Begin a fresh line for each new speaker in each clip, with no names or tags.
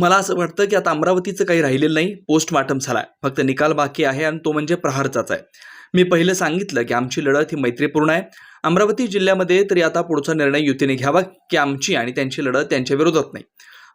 मला असं वाटतं की आता अमरावतीचं काही राहिलेलं नाही पोस्टमार्टम झाला आहे फक्त निकाल बाकी आहे आणि तो म्हणजे प्रहारचाच आहे. मी पहिलं सांगितलं की आमची लढत ही मैत्रीपूर्ण आहे. अमरावती जिल्ह्यामध्ये तरी आता पुढचा निर्णय युतीने घ्यावा की आमची आणि त्यांची लढत त्यांच्या विरोधात नाही.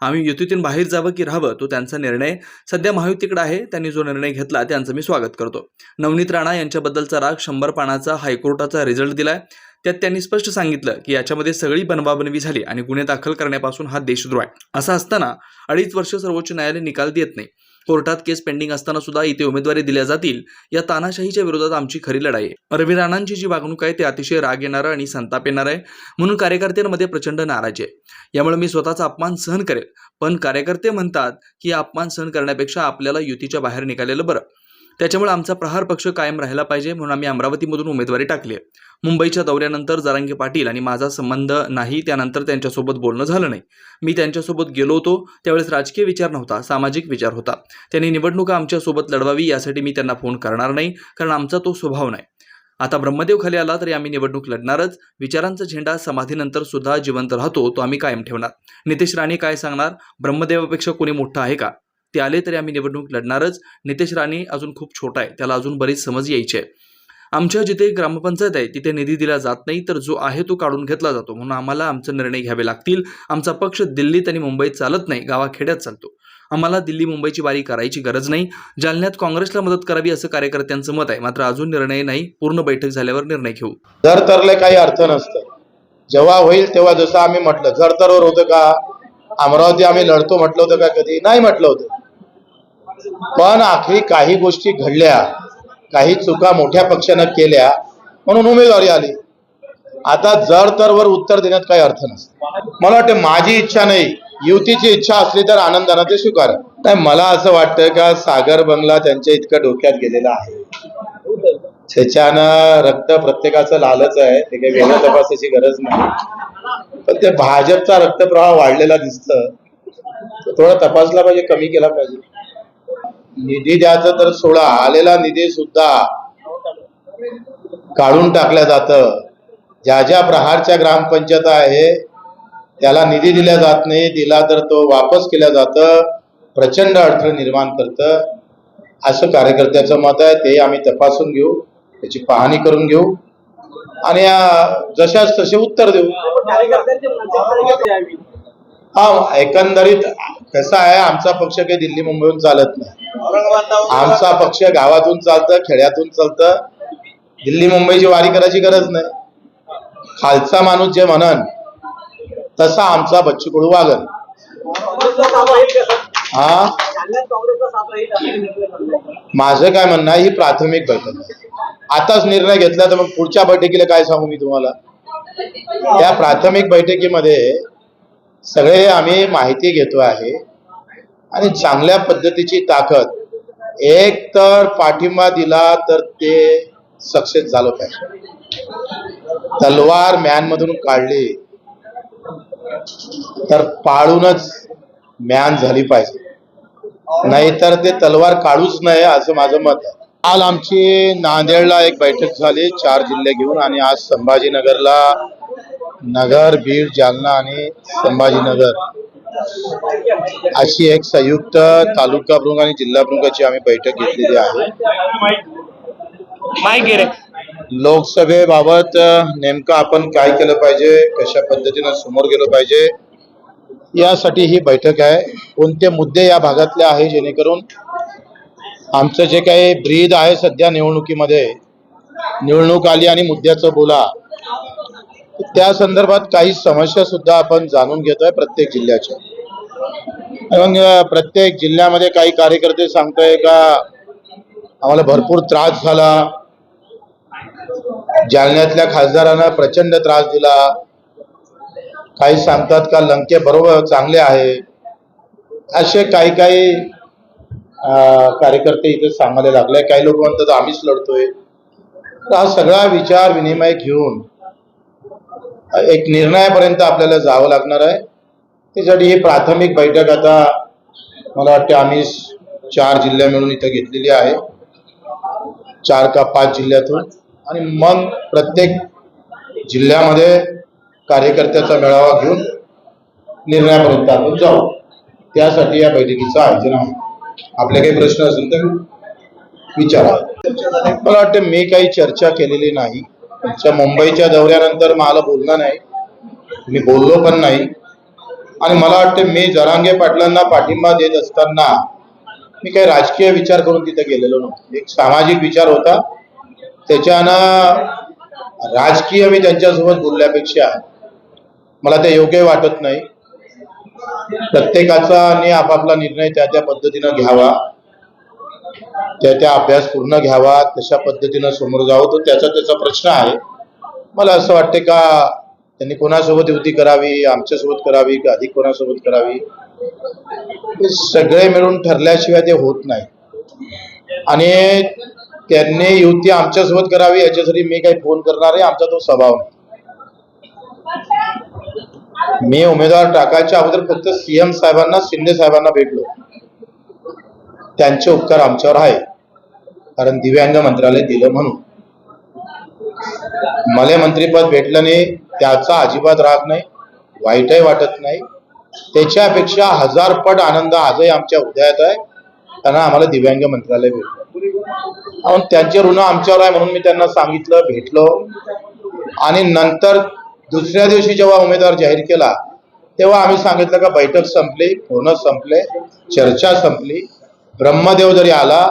आम्ही युतीतून बाहेर जावं की राहावं तो त्यांचा निर्णय सध्या महायुतीकडे आहे. त्यांनी जो निर्णय घेतला त्यांचं मी स्वागत करतो. नवनीत राणा यांच्याबद्दलचा राग शंभर पानाचा हायकोर्टाचा रिझल्ट दिलाय. त्यात त्यांनी स्पष्ट सांगितलं की याच्यामध्ये सगळी बनवाबनवी झाली आणि गुन्हे दाखल करण्यापासून हा देशद्रोह आहे. असं असताना अडीच वर्ष सर्वोच्च न्यायालय निकाल देत नाही. कोर्टात केस पेंडिंग असताना सुद्धा इथे उमेदवारी दिल्या जातील या तानाशाहीच्या विरोधात आमची खरी लढाई आहे. रवी राणांची जी वागणूक आहे ते अतिशय राग येणारं आणि संताप येणार आहे. म्हणून कार्यकर्त्यांमध्ये प्रचंड नाराजी आहे. यामुळे मी स्वतःचा अपमान सहन करेल. पण कार्यकर्ते म्हणतात की अपमान सहन करण्यापेक्षा आपल्याला युतीच्या बाहेर निघालेलं बरं. त्याच्यामुळे आमचा प्रहार पक्ष कायम राहिला पाहिजे म्हणून आम्ही अमरावतीमधून उमेदवारी टाकली आहे. मुंबईच्या दौऱ्यानंतर जरांगे पाटील आणि माझा संबंध नाही त्यानंतर त्यांच्यासोबत बोलणं झालं नाही. मी त्यांच्यासोबत गेलो होतो त्यावेळेस राजकीय विचार नव्हता सामाजिक विचार होता. त्यांनी निवडणुका आमच्यासोबत लढवावी यासाठी मी त्यांना फोन करणार नाही कारण आमचा तो स्वभाव नाही. आता ब्रह्मदेव खाली आला तरी आम्ही निवडणूक लढणारच. विचारांचा झेंडा समाधीनंतर सुद्धा जिवंत राहतो तो आम्ही कायम ठेवणार. नितेश राणे काय सांगणार? ब्रह्मदेवापेक्षा कोणी मोठा आहे का? ते आले तरी आम्ही निवडणूक लढणारच. नितेश राणे अजून खूप छोटा आहे. त्याला अजून बरीच समज यायची आहे. आमच्या जिथे ग्रामपंचायत आहे तिथे निधी दिला जात नाही तर जो आहे तो काढून घेतला जातो. म्हणून आम्हाला आमचे निर्णय घ्यावे लागतील. आमचा पक्ष दिल्लीत आणि मुंबईत चालत नाही गावाखेड्यात चालतो. आम्हाला दिल्ली मुंबईची वारी करायची गरज नाही. जालन्यात काँग्रेसला मदत करावी असं कार्यकर्त्यांचं मत आहे. मात्र अजून निर्णय नाही. पूर्ण बैठक झाल्यावर निर्णय घेऊ.
जर तरले काही अर्थ नसतं जेव्हा होईल तेव्हा जसं आम्ही म्हटलं जर तरवर होतं का अमरावती आम्ही लढतो म्हटलं होतं का कधी? नाही म्हटलं होतं. पण आखरी काही गोष्टी घडल्या काही चुका मोठ्या पक्षानं केल्या म्हणून उमेदवारी आली. आता जर तरवर उत्तर देण्यात काही अर्थ नसतो. मला वाटतं माझी इच्छा नाही युतीची इच्छा असली तर आनंदानं ते स्वीकार नाही मला असं वाटतं का सागर बंगला त्यांच्या इतकं डोक्यात गेलेला आहे. त्याच्यानं रक्त प्रत्येकाचं लालच आहे ते काही वेगळं तपासायची गरज नाही. पण ते भाजपचा रक्तप्रवाह वाढलेला दिसतं. थोडा तपासला पाहिजे कमी केला पाहिजे. निधी द्यायचं तर सोडा आलेला निधी सुद्धा काढून टाकल्या जातं. ज्या ज्या प्रहारच्या ग्रामपंचायत आहे त्याला निधी दिला जात नाही दिला तर तो वापस केला जातं प्रचंड अडथळे निर्माण करतं. असं कार्यकर्त्याचं मत आहे ते आम्ही तपासून घेऊ त्याची पाहणी करून घेऊ. आणि जशाच तसे उत्तर देऊ.
कार्यकर्त्यांचे
हा एकंदरीत कसं आहे आमचा पक्ष काही दिल्ली मुंबईहून चालत नाही. आमचा पक्ष गावातून चालतं खेड्यातून चालतं. दिल्ली मुंबईची वारी करायची गरज नाही. खालचा माणूस जे म्हणन तसा आमचा बच्चू कडू वागन. हा? माझं काय म्हणणं आहे ही प्राथमिक बैठक आहे. आताच निर्णय घेतला तर मग पुढच्या बैठकीला काय सांगू मी तुम्हाला? त्या प्राथमिक बैठकीमध्ये सगळे आम्ही माहिती घेतो आहे. आणि चांगल्या पद्धतीची ताकद एक तर पाठिंबा दिला तर ते सक्सेस झालं पाहिजे. तलवार मॅन मधून काढली तर पाळूनच मॅन झाली पाहिजे. नाहीतर ते तलवार काढूच नये असं माझं मत आहे. काल आमची नांदेडला एक बैठक झाली चार जिल्हे घेऊन आणि आज संभाजीनगरला नगर बीड जालना आणि संभाजीनगर. अशी एक संयुक्त तालुका प्रमुख आणि जिल्हा प्रमुखाची आम्ही बैठक घेतलेली आहे. लोकसभेबाबत नेमकं आपण काय केलं पाहिजे कशा पद्धतीनं समोर गेलं पाहिजे यासाठी ही बैठक आहे. कोणते मुद्दे या भागातले आहे जेणेकरून आमचं जे काही ब्रीद आहे सध्या निवडणुकीमध्ये निवडणूक आली आणि मुद्द्याचं बोला. त्या संदर्भात काही समस्या सुद्धा आपण जाणून घेतोय प्रत्येक जिल्ह्याच्या. मग प्रत्येक जिल्ह्यामध्ये काही कार्यकर्ते सांगतोय का आम्हाला भरपूर त्रास झाला. जालन्यातल्या खासदारांना प्रचंड त्रास दिला. काही सांगतात का लंके बरोबर चांगले आहे. असे काही काही कार्यकर्ते इथे सांगायला लागले. काही लोक म्हणतात आम्हीच लढतोय. तर हा सगळा विचार विनिमय घेऊन एक निर्णयापर्यंत आपल्याला जावं लागणार आहे. त्यासाठी ही प्राथमिक बैठक आता मला वाटते आम्ही चार जिल्ह्या मिळून इथं घेतलेली आहे. चार का पाच जिल्ह्यातून. आणि मग प्रत्येक जिल्ह्यामध्ये कार्यकर्त्याचा मेळावा घेऊन निर्णयापर्यंत आपण जाऊ. त्यासाठी या बैठकीचं आयोजन आहे. आपले काही प्रश्न असेल तर विचारा. मला वाटतं मी काही चर्चा केलेली नाही. तुमच्या मुंबईच्या दौऱ्यानंतर मला बोलणं नाही. मी बोललो पण नाही. आणि मला वाटतं मी जरांगे पाटलांना पाठिंबा देत असताना मी काही राजकीय विचार करून तिथे गेलेलो नव्हतो. एक सामाजिक विचार होता. त्याच्यानं राजकीय मी त्यांच्यासोबत बोलल्यापेक्षा मला ते योग्य वाटत नाही. प्रत्येकाचा आणि आपापला निर्णय त्या त्या पद्धतीनं घ्यावा. त्या त्या अभ्यास पूर्ण घ्यावा तशा पद्धतीनं समोर जावं तो त्याचा त्याचा प्रश्न आहे. मला असं वाटते का त्यांनी कोणासोबत युती करावी आमच्यासोबत करावी का अधिक कोणासोबत करावी? हे सगळे मिळून ठरल्याशिवाय ते होत नाही. आणि त्यांनी युती आमच्यासोबत करावी याच्यासाठी मी काही फोन करणार आहे आमचा तो स्वभाव नाही. मी उमेदवार टाकायच्या अगोदर फक्त सीएम साहेबांना शिंदे साहेबांना भेटलो. त्यांचे उपकार आमच्यावर आहे. कारण दिव्यांग मंत्रालय दिलं म्हणून. मला मंत्रीपद भेटलं नाही त्याचा अजिबात राग नाही वाईटही वाटत नाही. त्याच्यापेक्षा हजार पट आनंद आजही आमच्या हृदयात आहे. त्यांना आम्हाला दिव्यांग मंत्रालय भेटलं. म्हणून त्यांचे ऋण आमच्यावर आहे म्हणून मी त्यांना सांगितलं भेटलो. आणि नंतर दुसऱ्या दिवशी जेव्हा उमेदवार जाहीर केला तेव्हा आम्ही सांगितलं का बैठक संपली पूर्ण संपले चर्चा संपली. ब्रह्मदेव जरी आला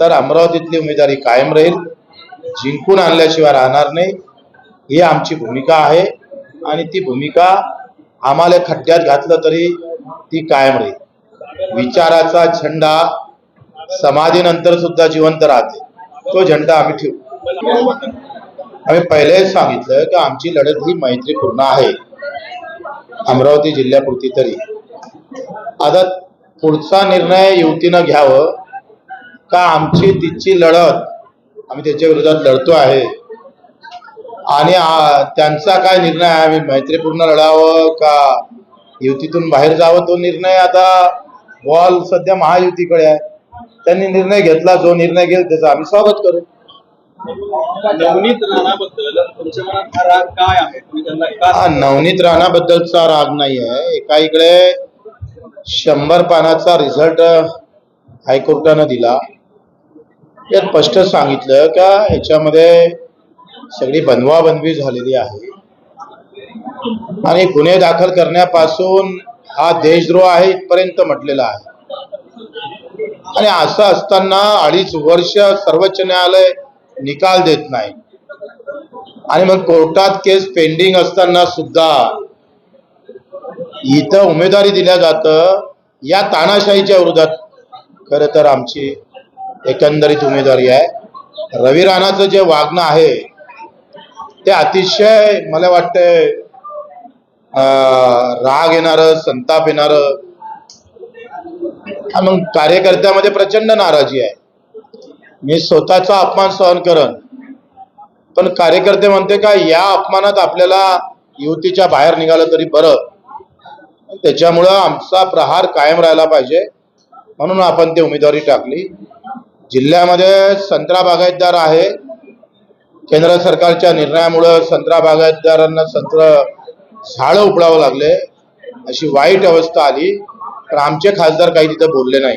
तर अमरावतीतली उमेदवारी कायम राहील. जिंकून आणल्याशिवाय राहणार नाही. ही आमची भूमिका आहे. आणि ती भूमिका आम्हाला खड्ड्यात घातलं तरी ती कायम राहील. विचाराचा झेंडा समाधीनंतर सुद्धा जिवंत राहते. तो झेंडा आम्ही ठेवू. आम्ही पहिलेच सांगितलं की आमची लढत ही मैत्रीपूर्ण आहे. अमरावती जिल्ह्यापुरती तरी. आता पुढचा निर्णय युतीनं घ्यावं का आमची तिची लढत आम्ही त्याच्या विरोधात लढतो आहे? आणि त्यांचा काय निर्णय आहे? आम्ही मैत्रीपूर्ण लढावं का युतीतून बाहेर जावं? तो निर्णय आता बॉल सध्या महायुतीकडे आहे. त्यांनी निर्णय घेतला जो निर्णय घेईल त्याचं आम्ही स्वागत करू.
नवनीत राणाबद्दल तुमच्या मनात हा राग काय आहे?
नवनीत राणाबद्दलचा राग नाही आहे एका इकडे शंभर पानाचा रिझल्ट हायकोर्टानं दिला. यात स्पष्ट सांगितलं का याच्यामध्ये सगळी बनवाबनवी झालेली आहे. आणि गुन्हे दाखल करण्यापासून हा देशद्रोह आहे इथपर्यंत म्हटलेला आहे. आणि असं असताना अडीच वर्ष सर्वोच्च न्यायालय निकाल देत नाही. आणि मग कोर्टात केस पेंडिंग असताना सुद्धा इथं उमेदवारी दिल्या जातं. या तानाशाहीच्या विरोधात खरं तर आमची एकंदरीत उमेदवारी आहे. रवी राणाचं जे वागणं आहे ते अतिशय मला वाटतंय राग येणारं संताप येणारं मग कार्यकर्त्यामध्ये प्रचंड नाराजी आहे. मी स्वतःचा अपमान सहन करन पण कार्यकर्ते म्हणते का या अपमानात आपल्याला युतीच्या बाहेर निघालं तरी बरं. त्याच्यामुळं आमचा प्रहार कायम राहिला पाहिजे. म्हणून आपण ती उमेदवारी टाकली. जिल्ह्यामध्ये संत्रा बागायतदार आहे. केंद्र सरकारच्या निर्णयामुळं संत्रा बागायतदारांना संत्र झाडं उपडावं लागले. अशी वाईट अवस्था आली. पण आमचे खासदार काही तिथं बोलले नाही.